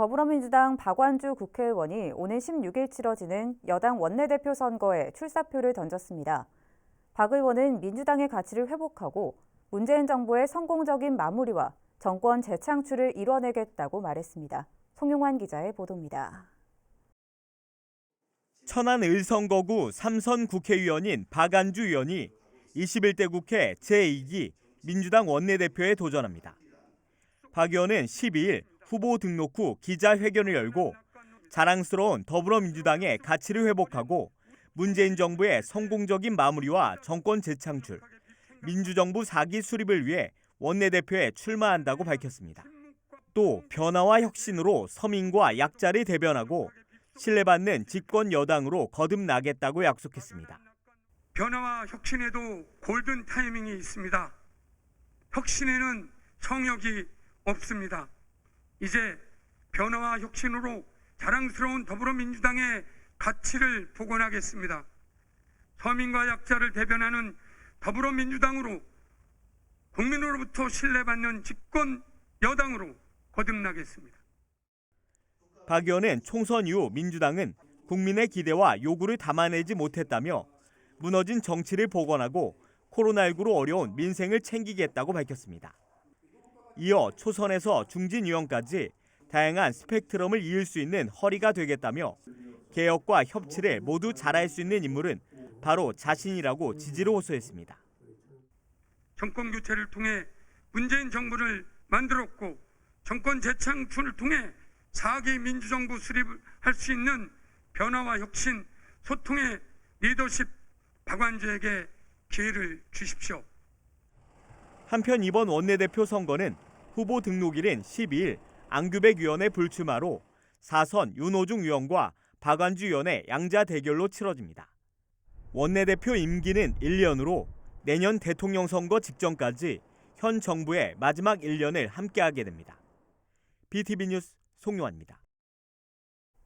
더불어민주당 박완주 국회의원이 오는 16일 치러지는 여당 원내대표 선거에 출사표를 던졌습니다. 박 의원은 민주당의 가치를 회복하고 문재인 정부의 성공적인 마무리와 정권 재창출을 이뤄내겠다고 말했습니다. 송용환 기자의 보도입니다. 천안 을성거구 삼선 국회의원인 박안주 의원이 21대 국회 제2기 민주당 원내대표에 도전합니다. 박 의원은 12일 후보 등록 후 기자회견을 열고 자랑스러운 더불어민주당의 가치를 회복하고 문재인 정부의 성공적인 마무리와 정권 재창출, 민주정부 4기 수립을 위해 원내대표에 출마한다고 밝혔습니다. 또 변화와 혁신으로 서민과 약자를 대변하고 신뢰받는 집권 여당으로 거듭나겠다고 약속했습니다. 변화와 혁신에도 골든 타이밍이 있습니다. 혁신에는 청역이 없습니다. 이제 변화와 혁신으로 자랑스러운 더불어민주당의 가치를 복원하겠습니다. 서민과 약자를 대변하는 더불어민주당으로 국민으로부터 신뢰받는 집권 여당으로 거듭나겠습니다. 박 의원은 총선 이후 민주당은 국민의 기대와 요구를 담아내지 못했다며 무너진 정치를 복원하고 코로나19로 어려운 민생을 챙기겠다고 밝혔습니다. 이어 초선에서 중진 의원까지 다양한 스펙트럼을 이을 수 있는 허리가 되겠다며 개혁과 협치를 모두 잘할 수 있는 인물은 바로 자신이라고 지지를 호소했습니다. 정권 교체를 통해 문재인 정부를 만들었고 정권 재창출을 통해 4기 민주정부 수립을 할수 있는 변화와 혁신, 소통의 리더십 박완주에게 기회를 주십시오. 한편 이번 원내대표 선거는 후보 등록일인 12일 안규백 의원의 불출마로 사선 윤호중 의원과 박완주 의원의 양자 대결로 치러집니다. 원내대표 임기는 1년으로 내년 대통령 선거 직전까지 현 정부의 마지막 1년을 함께하게 됩니다. BTV 뉴스 송용환입니다.